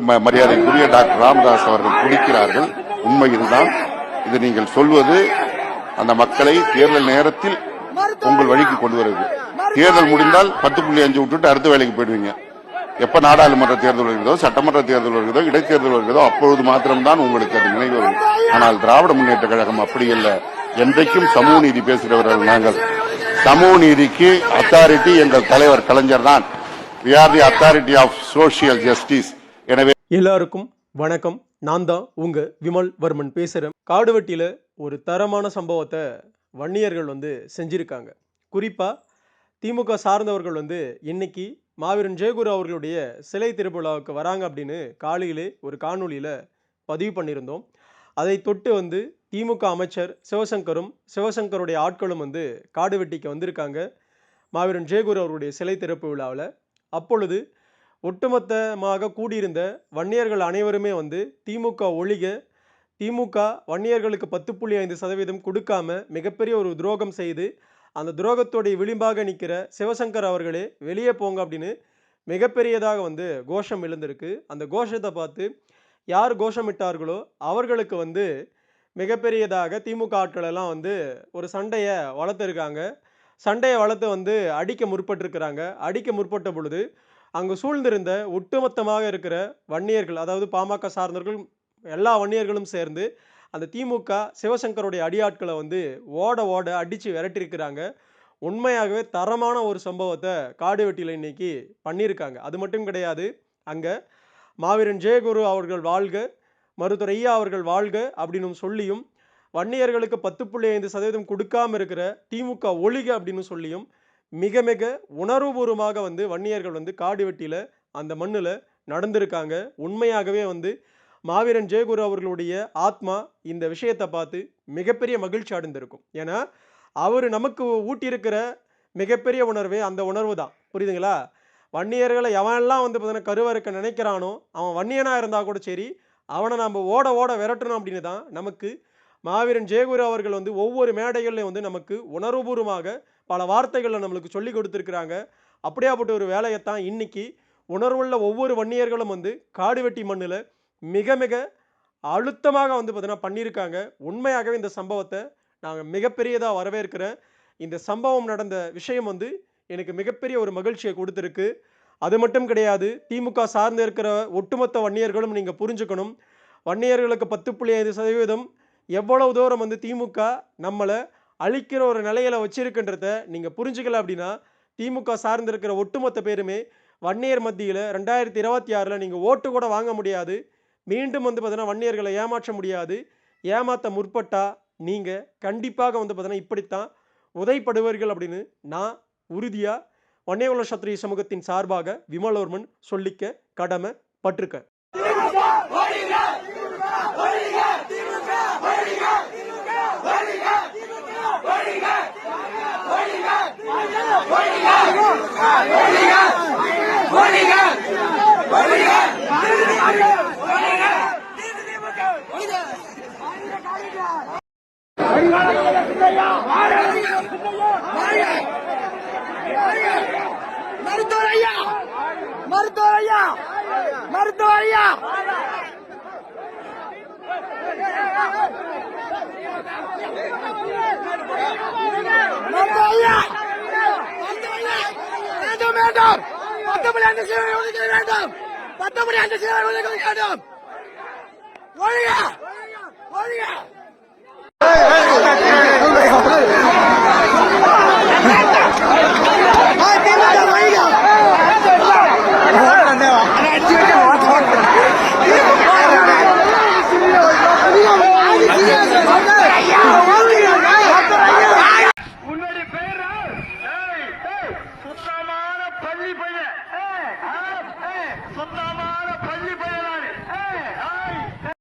ம- மரியாதைக்குரிய டாக்டர் ராமதாஸ் அவர்கள் குடிக்கிறார்கள். உண்மை இதுதான் இது நீங்கள் சொல்வது அந்த மக்களை தேர்தல் நேரத்தில் உங்கள் வழிக்கு கொண்டு வருது. தேர்தல் முடிந்தால் பத்து புள்ளி அஞ்சு விட்டுட்டு அடுத்த வேலைக்கு போயிடுவீங்க. எப்ப நாடாளுமன்ற தேர்தல் வருகிறதோ சட்டமன்ற தேர்தல் வருகிறதோ இடைத்தேர்தல் வருகிறதோ அப்பொழுது மாத்திரம்தான் உங்களுக்கு அது நினைவு வரும். ஆனால் திராவிட முன்னேற்ற கழகம் அப்படி இல்லை. என்றைக்கும் சமூக நீதி பேசுகிறவர்கள் நாங்கள். சமூக நீதிக்கு அத்தாரிட்டி எங்கள் தலைவர் கலைஞர் தான் we are the authority of social justice எனவே எல்லாருக்கும் வணக்கம். நான் தான் உங்க விமல் வர்மன் பேசுகிறேன் காடுவெட்டியில் ஒரு தரமான சம்பவத்தை வன்னியர்கள் வந்து செஞ்சுருக்காங்க. குறிப்பாக திமுக சார்ந்தவர்கள் வந்து இன்னைக்கு மாவீரன் ஜெயகுரு அவர்களுடைய சிலை திருவிழாவுக்கு வராங்க அப்படின்னு காலையிலே ஒரு காணொலியில் பதிவு பண்ணியிருந்தோம். அதை தொட்டு வந்து திமுக அமைச்சர் சிவசங்கரும் சிவசங்கருடைய ஆட்களும் வந்து காடுவெட்டிக்கு வந்திருக்காங்க. மாவீரன் ஜெயகுரு அவருடைய சிலை திறப்பு விழாவில். அப்பொழுது ஒட்டுமொத்தமாக கூடியிருந்த வன்னியர்கள் அனைவருமே வந்து திமுக ஒழிக திமுக வன்னியர்களுக்கு பத்து புள்ளி ஐந்து சதவீதம் கொடுக்காம மிகப்பெரிய ஒரு துரோகம் செய்து அந்த துரோகத்தோடைய விளிம்பாக நிற்கிற சிவசங்கர் அவர்களே வெளியே போங்க அப்படின்னு மிகப்பெரியதாக வந்து கோஷம் எழுந்திருக்கு. அந்த கோஷத்தை பார்த்து யார் கோஷமிட்டார்களோ அவர்களுக்கு வந்து மிகப்பெரியதாக திமுக ஆட்களெல்லாம் வந்து ஒரு சண்டையை வளர்த்துருக்காங்க. சண்டையை வளர்த்து வந்து அடிக்க முற்பட்டிருக்கிறாங்க. அடிக்க முற்பட்ட பொழுது அங்கு சூழ்ந்திருந்த ஒட்டுமொத்தமாக இருக்கிற வன்னியர்கள் அதாவது பாமக சார்ந்தவர்கள் எல்லா வன்னியர்களும் சேர்ந்து அந்த திமுக சிவசங்கருடைய அடியாட்களை வந்து ஓட ஓட அடித்து விரட்டியிருக்கிறாங்க. உண்மையாகவே தரமான ஒரு சம்பவத்தை காடுவெட்டியில் இன்னைக்கு பண்ணியிருக்காங்க. அது மட்டும் கிடையாது அங்கே மாவீரன் ஜெயகுரு அவர்கள் வாழ்க மருத்துவர் ஐயா அவர்கள் வாழ்க அப்படின்னு சொல்லியும் வன்னியர்களுக்கு பத்து புள்ளி ஐந்து சதவீதம் கொடுக்காம இருக்கிற திமுக ஒழிக அப்படின்னு சொல்லியும் மிக மிக உணர்வுபூர்வமாக வந்து வன்னியர்கள் வந்து காடுவெட்டியில் அந்த மண்ணில் நடந்திருக்காங்க. உண்மையாகவே வந்து மாவீரன் ஜெயகுரு அவர்களுடைய ஆத்மா இந்த விஷயத்தை பார்த்து மிகப்பெரிய மகிழ்ச்சி அடைந்திருக்கும். ஏன்னா அவர் நமக்கு ஊட்டியிருக்கிற மிகப்பெரிய உணர்வே அந்த உணர்வு தான். புரியுதுங்களா? வன்னியர்களை எவனெல்லாம் வந்து பார்த்தீங்கன்னா கருவறுக்க நினைக்கிறானோ அவன் வன்னியனாக இருந்தால் கூட சரி அவனை நம்ம ஓட ஓட விரட்டணும் அப்படின்னு தான் நமக்கு மாவீரன் ஜெயகுரு அவர்கள் வந்து ஒவ்வொரு மேடைகள்லையும் வந்து நமக்கு உணர்வுபூர்வமாக பல வார்த்தைகளை நம்மளுக்கு சொல்லி கொடுத்துருக்குறாங்க. அப்படியாப்பட்ட ஒரு வேலையைத்தான் இன்னைக்கு உணர்வுள்ள ஒவ்வொரு வன்னியர்களும் வந்து காடுவெட்டி மண்ணில் மிக மிக அழுத்தமாக வந்து பார்த்திங்கன்னா பண்ணியிருக்காங்க. உண்மையாகவே இந்த சம்பவத்தை நாங்கள் மிகப்பெரியதாக வரவேற்கிறேன். இந்த சம்பவம் நடந்த விஷயம் வந்து எனக்கு மிகப்பெரிய ஒரு மகிழ்ச்சியை கொடுத்துருக்கு. அது மட்டும் கிடையாது திமுக சார்ந்து இருக்கிற ஒட்டுமொத்த வன்னியர்களும் நீங்கள் புரிஞ்சுக்கணும். வன்னியர்களுக்கு பத்து புள்ளி ஐந்து சதவீதம் எவ்வளவு தூரம் வந்து திமுக நம்மளை அழிக்கிற ஒரு நிலையில வச்சிருக்குன்றத நீங்கள் புரிஞ்சுக்கல அப்படின்னா திமுக சார்ந்திருக்கிற ஒட்டுமொத்த பேருமே வன்னியர் மத்தியில் ரெண்டாயிரத்தி இருபத்தி ஆறில் நீங்கள் ஓட்டு கூட வாங்க முடியாது. மீண்டும் வந்து பார்த்தீங்கன்னா வன்னியர்களை ஏமாற்ற முடியாது. ஏமாற்ற முற்பட்டால் நீங்கள் கண்டிப்பாக வந்து பார்த்தீங்கன்னா இப்படித்தான் உதைப்படுவீர்கள் அப்படின்னு நான் உறுதியாக வன்னியகுல சத்திரிய சமூகத்தின் சார்பாக விமலோர்மன் சொல்லிக்க கடமை பட்டிருக்கேன் மருத்துவர் ஐயா மருத்துவர் ஐயா மருத்துவர் ஐயா மருத்துவர் ஐயா மருத்துவர் ஐயா வேண்டும் வேண்டும் பத்தொன்பது அந்த சீரை ஒதுக்க வேண்டும். பத்தொன்பது அந்த சீரை ஒதுக்க வேண்டும். ஒழிக ஒழிக